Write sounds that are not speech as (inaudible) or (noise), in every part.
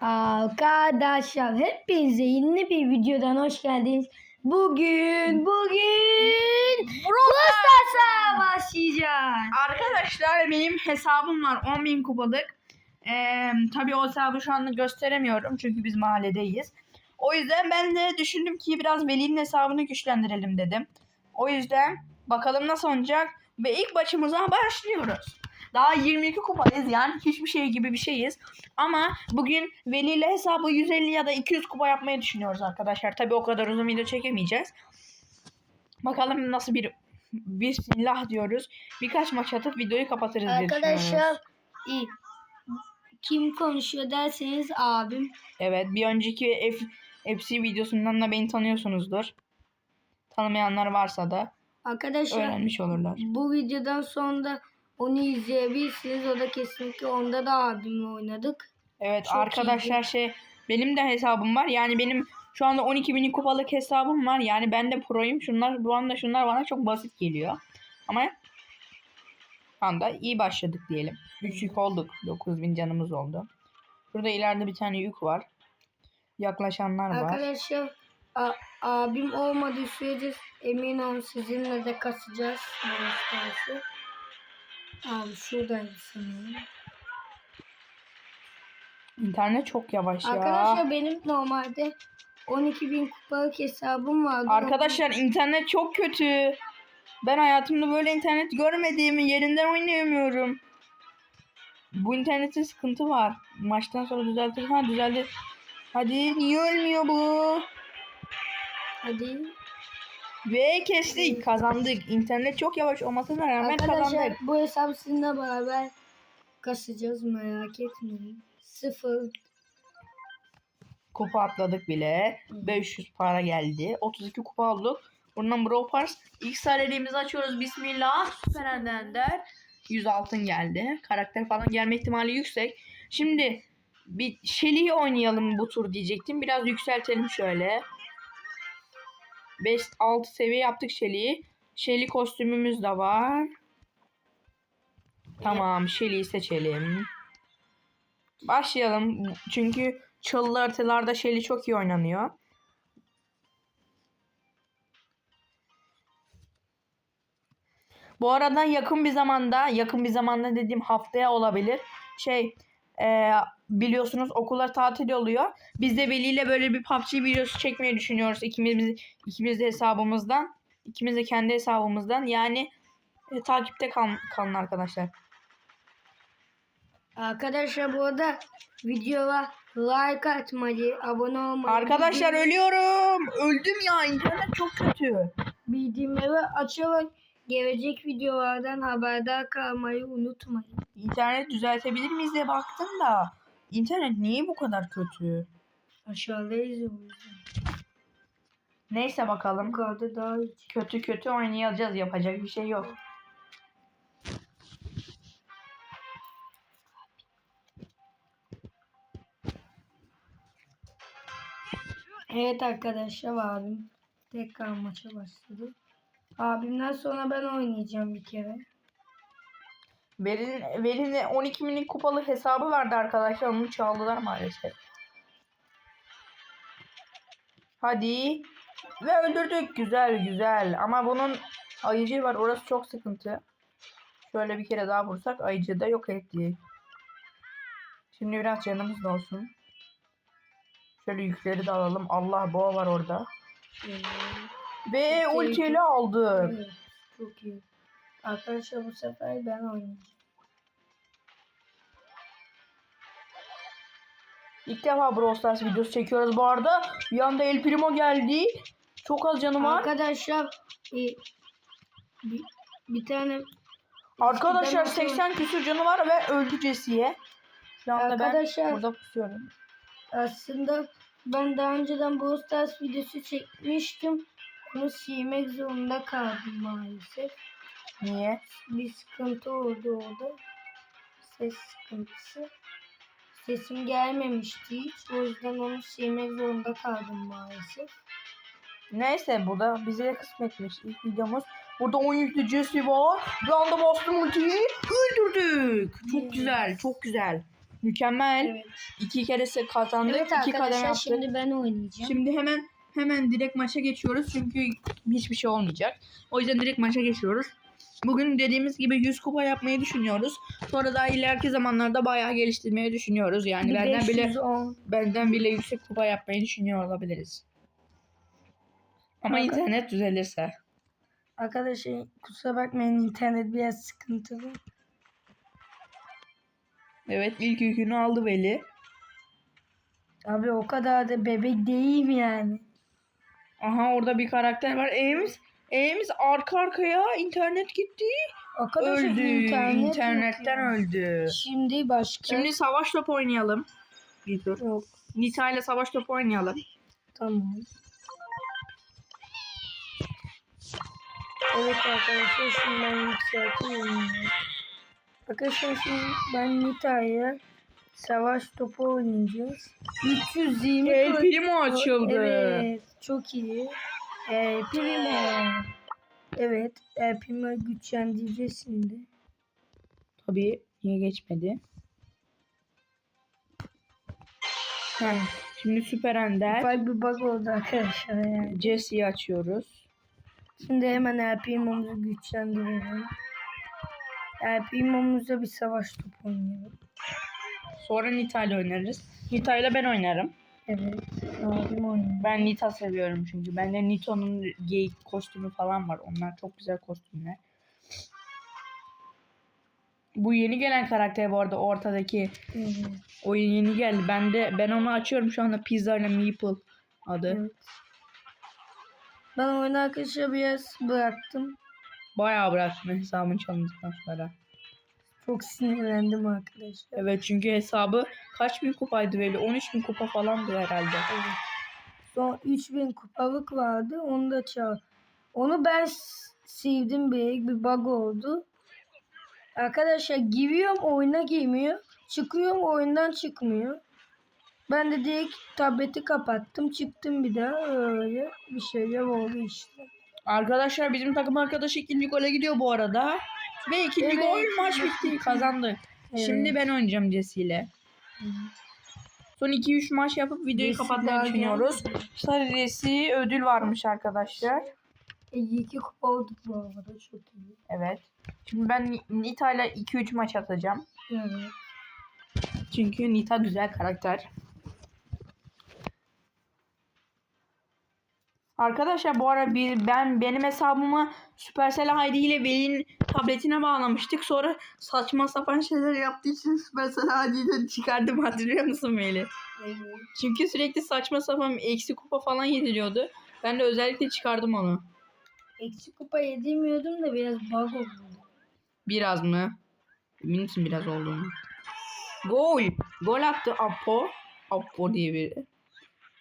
Arkadaşlar hepinize yeni bir videodan hoş geldiniz. Bugün bugün Brawl Stars'a başlayacağız. Arkadaşlar benim hesabım var 10.000 kupalık. Ee, tabii o hesabı şu anda gösteremiyorum çünkü biz mahalledeyiz. O yüzden ben de düşündüm ki biraz Veli'nin hesabını güçlendirelim dedim. O yüzden bakalım nasıl olacak ve ilk maçımıza başlıyoruz. Daha 22 kupayız yani hiçbir şey gibi bir şeyiz. Ama bugün Veli ile hesabı 150 ya da 200 kupa yapmayı düşünüyoruz arkadaşlar. Tabii o kadar uzun video çekemeyeceğiz. Bakalım nasıl bir Bismillah diyoruz. Birkaç maç atıp videoyu kapatırız Arkadaşlar iyi. kim konuşuyor derseniz abim. Evet bir önceki F FC videosundan da beni tanıyorsunuzdur. Tanımayanlar varsa da Arkadaşlar öğrenmiş olurlar. bu videodan sonra onu izleyebilirsiniz. O da kesinlikle onda da abimle oynadık. Evet Çok arkadaşlar şey benim de hesabım var. Yani benim şu anda 12 bin kupalık hesabım var. Yani ben de proyum. Şunlar bu anda şunlar bana çok basit geliyor. Ama şu anda iyi başladık diyelim. 3 yük olduk. 9 bin canımız oldu. Burada ileride bir tane yük var. Yaklaşanlar var. Arkadaşlar a- abim olmadığı sürece emin olun sizinle de kasacağız. Abi şuradaydı sanırım. İnternet çok yavaş ya. Arkadaşlar benim normalde 12.000 kupalık hesabım vardı. Arkadaşlar internet çok kötü. Ben hayatımda böyle internet görmedim. Yerinden oynayamıyorum. Bu internette sıkıntı var. Maçtan sonra düzeltir. Ha düzeldi. Hadi niye ölmüyor bu? Hadi. Ve kestik. Kazandık. İnternet çok yavaş olmasına rağmen Arkadaşlar kazandık. bu hesap sizinle beraber kasacağız merak etmeyin. Sıfır. Kupa atladık bile. 500 para geldi. 32 kupa aldık. Buradan Brawl Pass. İlk sarelimizi açıyoruz. Bismillah. Süper Ender. 100 altın geldi. Karakter falan gelme ihtimali yüksek. Şimdi bir Shelly'yi oynayalım bu tur diyecektim. Biraz yükseltelim şöyle. 5-6 seviye yaptık Shelly'yi. Shelly kostümümüz de var. Tamam Shelly'yi seçelim. Başlayalım. Çünkü çalılı haritalarda Shelly çok iyi oynanıyor. Bu arada yakın bir zamanda, yakın bir zamanda dediğim haftaya olabilir. Şey, e, biliyorsunuz okullar tatil oluyor. Biz de Veli ile böyle bir PUBG videosu çekmeyi düşünüyoruz. İkimiz, ikimiz de hesabımızdan. İkimiz de kendi hesabımızdan. Yani e, takipte kal, kalın arkadaşlar. Arkadaşlar bu arada videoya like atmayı, abone olmayı, Arkadaşlar ölüyorum. Öldüm ya. internet çok kötü. bildirimleri açarak gelecek videolardan haberdar kalmayı unutmayın. İnternet düzeltebilir miyiz diye baktım da. İnternet niye bu kadar kötü? Aşağıdayız o yüzden. Neyse bakalım. Yukarıda daha iyi. Kötü kötü oynayacağız. Yapacak bir şey yok. Evet arkadaşlar abim tekrar maça başladı. Abimden sonra ben oynayacağım bir kere. Veli'nin Veli'nin 12 minik kupalı hesabı vardı arkadaşlar. Onu çaldılar maalesef. Hadi. Ve öldürdük. Güzel güzel. Ama bunun ayıcı var. Orası çok sıkıntı. Şöyle bir kere daha vursak ayıcı da yok ettik. Şimdi biraz canımız da olsun. Şöyle yükleri de alalım. Allah boğa var orada. Evet, Ve Çok ultiyle iyi. aldık. evet, çok iyi. Arkadaşlar bu sefer ben oynayacağım. İlk defa Brawl Stars videosu çekiyoruz bu arada. Bir anda El Primo geldi. Çok az canı var. Arkadaşlar e, bir, bir tane Arkadaşlar eskiden 80 küsür canı var ve öldü Jesse'ye. Şu anda Arkadaşlar- ben burada pusuyorum. aslında ben daha önceden Brawl Stars videosu çekmiştim. Onu silmek zorunda kaldım maalesef. Niye? Bir sıkıntı oldu orada. Ses sıkıntısı. Sesim gelmemişti hiç. O yüzden onu silmek zorunda kaldım maalesef. Neyse bu da bize kısmetmiş ilk videomuz. Burada 10 yüklü Jesse var. Bir anda bastım ultiyi. Öldürdük. Çok Evet. güzel. Çok güzel. Mükemmel. Evet. İki kere kazandık. Evet iki arkadaşlar yaptık. şimdi ben oynayacağım. Şimdi hemen hemen direkt maça geçiyoruz çünkü hiçbir şey olmayacak. O yüzden direkt maça geçiyoruz. Bugün dediğimiz gibi 100 kupa yapmayı düşünüyoruz. Sonra da ileriki zamanlarda bayağı geliştirmeyi düşünüyoruz. Yani benden bile 510. benden bile yüksek kupa yapmayı düşünüyor olabiliriz. Ama Kanka- internet düzelirse. Arkadaşlar kusura bakmayın internet biraz sıkıntılı. Evet ilk yükünü aldı Veli. Abi o kadar da bebek değilim yani. Aha orada bir karakter var. Ames, Ames arka arkaya internet gitti. Arkadaşlar öldü. internet yok İnternetten ya. öldü. Şimdi başka. Şimdi savaş topu oynayalım. Bir dur. Yok Nita ile savaş topu oynayalım. tamam. Evet arkadaşlar şimdi ben yükselteyim. Arkadaşlar şimdi ben Nita'ya savaş topu oynayacağız. 320 El Primo açıldı. Evet, çok iyi. Ee, Primo. Evet, e, Primo güçlendireceğiz şimdi. Tabii niye geçmedi? Heh, Şimdi Süper Ender. Ufak bir bug oldu arkadaşlar yani. Jesse'yi açıyoruz. Şimdi hemen El Primo'muzu güçlendirelim. El Primo'muzla bir savaş topu oynayalım. Sonra Nita ile oynarız. Nita ile ben oynarım. Evet, abim oynuyor. Ben Nita seviyorum çünkü. Bende Nito'nun geyik kostümü falan var. Onlar çok güzel kostümler. Bu yeni gelen karakter bu arada ortadaki Evet, oyun yeni geldi. Ben de ben onu açıyorum şu anda Pizza ile Meeple adı. evet. Ben oyunu arkadaşlar biraz bıraktım. Bayağı bıraktım hesabın çalındıktan sonra. Çok sinirlendim arkadaşlar. Evet çünkü hesabı kaç bin kupaydı böyle? 13 bin kupa falandı herhalde. Evet. Son 3000 kupalık vardı. Onu da çal. Onu ben s- sildim bir, bir bug oldu. Arkadaşlar giriyorum oyuna girmiyor. Çıkıyorum oyundan çıkmıyor. Ben de direkt tableti kapattım. Çıktım bir daha. Öyle bir şeyler oldu işte. Arkadaşlar bizim takım arkadaşı ikinci gole gidiyor bu arada. Ve ikinci Evet. gol maç bitti. Kazandık. Evet. Şimdi ben oynayacağım Jesse ile. Son 2-3 maç yapıp videoyu kapatmayı düşünüyoruz. Sadece ödül varmış arkadaşlar. E, iki kupa olduk bu arada. Çok iyi. Evet. Şimdi ben Ni- Nita ile 2-3 maç atacağım. Evet. Çünkü Nita güzel karakter. Arkadaşlar bu ara bir, ben benim hesabımı Supercell ID ile Veli'nin tabletine bağlamıştık. Sonra saçma sapan şeyler yaptığı için Supercell ID'den çıkardım hatırlıyor musun Veli? evet. Çünkü sürekli saçma sapan eksi kupa falan yediriyordu. Ben de özellikle çıkardım onu. Eksi kupa yedirmiyordum da biraz bug oldu. Biraz mı? Emin misin biraz olduğunu? Gol. Gol attı Apo. Apo diye biri.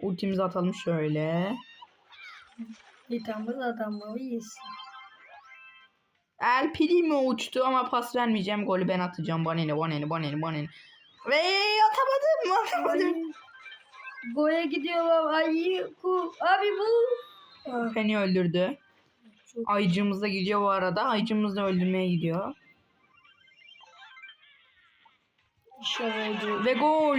Ultimizi atalım şöyle. Yitamız adamları yesin. El Primo uçtu ama pas vermeyeceğim. Golü ben atacağım. Baneni, baneni, baneni, baneni. Ve atamadım, (laughs) atamadım. Gole gidiyorlar. Ay ku. Abi bu. Ah, Penny öldürdü. çok Ayıcımız da gidiyor bu arada. Ayıcımız da öldürmeye gidiyor. şöyle Ve gol.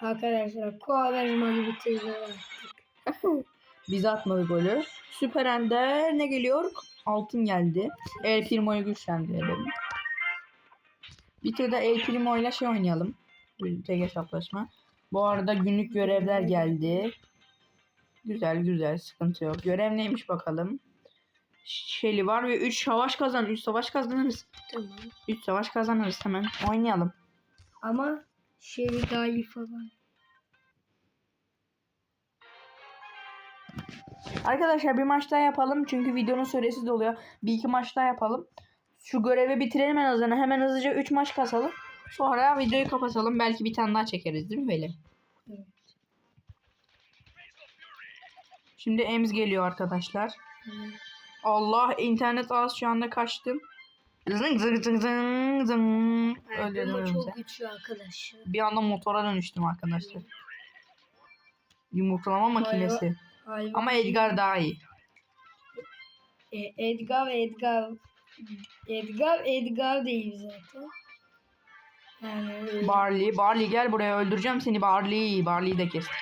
Arkadaşlar kovalarıma bitirdiler artık. (laughs) Biz atmadı golü. Süper Ender ne geliyor? Altın geldi. El Primo'yu güçlendirelim. Bir tur da El Primo ile şey oynayalım. Tek hesaplaşma. Bu arada günlük görevler geldi. Güzel güzel sıkıntı yok. Görev neymiş bakalım. Şeli var ve 3 savaş kazan. 3 savaş kazanırız. Tamam. 3 savaş kazanırız hemen. Oynayalım. Ama şey gayi falan. Arkadaşlar bir maç daha yapalım. Çünkü videonun süresi doluyor. Bir iki maç daha yapalım. Şu görevi bitirelim en azından. Hemen hızlıca 3 maç kasalım. Sonra videoyu kapatalım. Belki bir tane daha çekeriz değil mi Veli? Evet. Şimdi Ems geliyor arkadaşlar. Evet. Allah internet az şu anda kaçtım. Zıng zıng zıng zıng zıng. Öldürdüm çok güçlü arkadaşlar. Bir anda motora dönüştüm arkadaşlar. Yumurtalama makinesi. Hayvan. Ama Edgar daha iyi. E, Edgar Edgar. Edgar Edgar değil zaten. Yani. Barley. Barley gel buraya öldüreceğim seni Barley. Barley'i de kestik.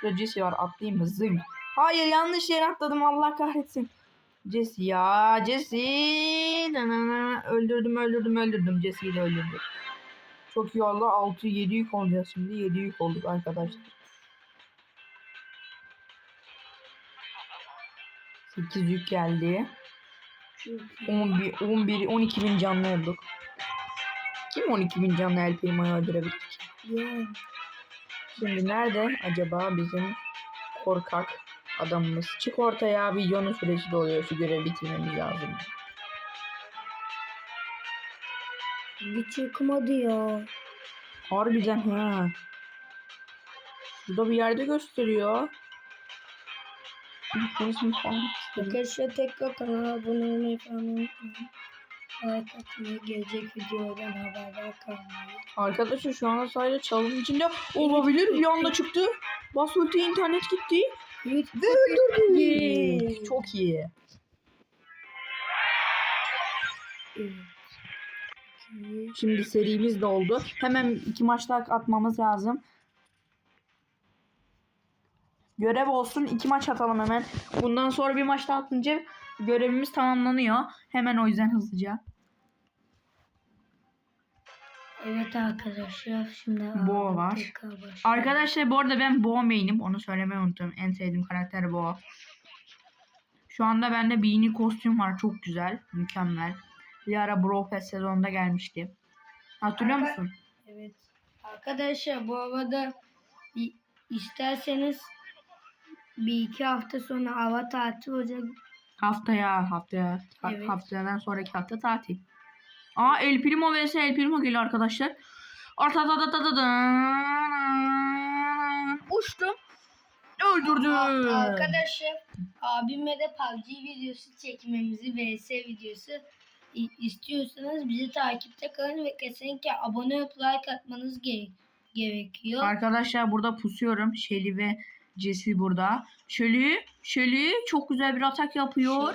Şurada Jesse var atlayayım? Zing. Hayır yanlış yere atladım Allah kahretsin. Jesse ya Jesse. Na, na, na. Öldürdüm öldürdüm öldürdüm. Jesse'yi de öldürdüm. Çok iyi oldu. 6 7 yük olacağız şimdi. 7 yük olduk arkadaşlar. 8 yük geldi. Çok iyi. 11, 11, 12 bin canlı olduk. Kim 12 bin canlı El Primo'yu öldürebilir ki? Yani. Şimdi nerede acaba bizim korkak adamımız? Çık ortaya videonun süresi doluyor. Şu görevi bitirmemiz lazım. Bir çıkmadı ya. Harbiden ha. Şurada bir yerde gösteriyor. Resmi falan. Arkadaşlar tekrar kanala abone olmayı falan unutmayın. Like atmayı, gelecek videodan haberdar kalmayı. Arkadaşlar şu anda sadece çalının içinde olabilir. Bir anda çıktı. Bas ulti internet gitti. Ve öldürdü. Çok iyi. Evet. Şimdi serimiz de oldu. Hemen iki maç daha atmamız lazım. Görev olsun. iki maç atalım hemen. Bundan sonra bir maç daha atınca görevimiz tamamlanıyor. Hemen o yüzden hızlıca. Evet arkadaşlar şimdi Bo var. Arkadaşlar bu arada ben Bo main'im. Onu söylemeyi unuttum. En sevdiğim karakter Bo. Şu anda bende Beanie kostüm var. Çok güzel. Mükemmel. Bir ara Bro Pass sezonunda gelmişti. Hatırlıyor Arka- musun? Evet. Arkadaşlar bu arada isterseniz bir iki hafta sonra hava tatil olacak. Haftaya, haftaya, ha- Evet. haftadan sonraki hafta tatil. Aa El Primo vs El Primo geliyor arkadaşlar. Artadadadadadın. Uçtum. Öldürdüm. Arkadaşlar abimle de PUBG videosu çekmemizi vs videosu i- istiyorsanız bizi takipte kalın ve kesinlikle abone olup like atmanız gere- gerekiyor. Arkadaşlar burada pusuyorum. Shelly ve Jesse burada. Shelly, Shelly çok güzel bir atak yapıyor.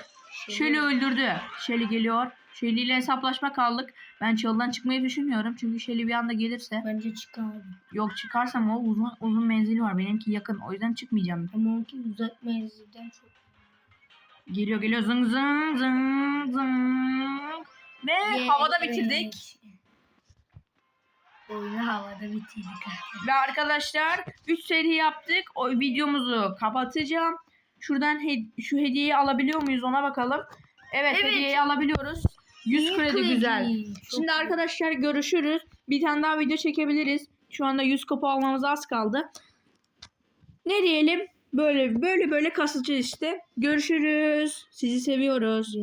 Shelly öldürdü. Shelly geliyor. Shelly ile hesaplaşma kaldık. Ben çalıdan çıkmayı düşünmüyorum. Çünkü Shelly bir anda gelirse. Bence çıkardım. Yok çıkarsam o uzun uzun menzili var. Benimki yakın. O yüzden çıkmayacağım. Ama onunki uzak menzilden çok. Geliyor geliyor zıng zıng zıng zıng. Ve Yeah, havada bitirdik. Oyunu havada bitirdik. Ve arkadaşlar 3 seri yaptık. O videomuzu kapatacağım. Şuradan he- şu hediyeyi alabiliyor muyuz ona bakalım. Evet, Evet. hediyeyi alabiliyoruz. 100 kredi Kredi. güzel. Çok Şimdi iyi. arkadaşlar görüşürüz. Bir tane daha video çekebiliriz. Şu anda 100 kupa almamız az kaldı. Ne diyelim? Böyle böyle böyle kasacağız işte. Görüşürüz. Sizi seviyoruz.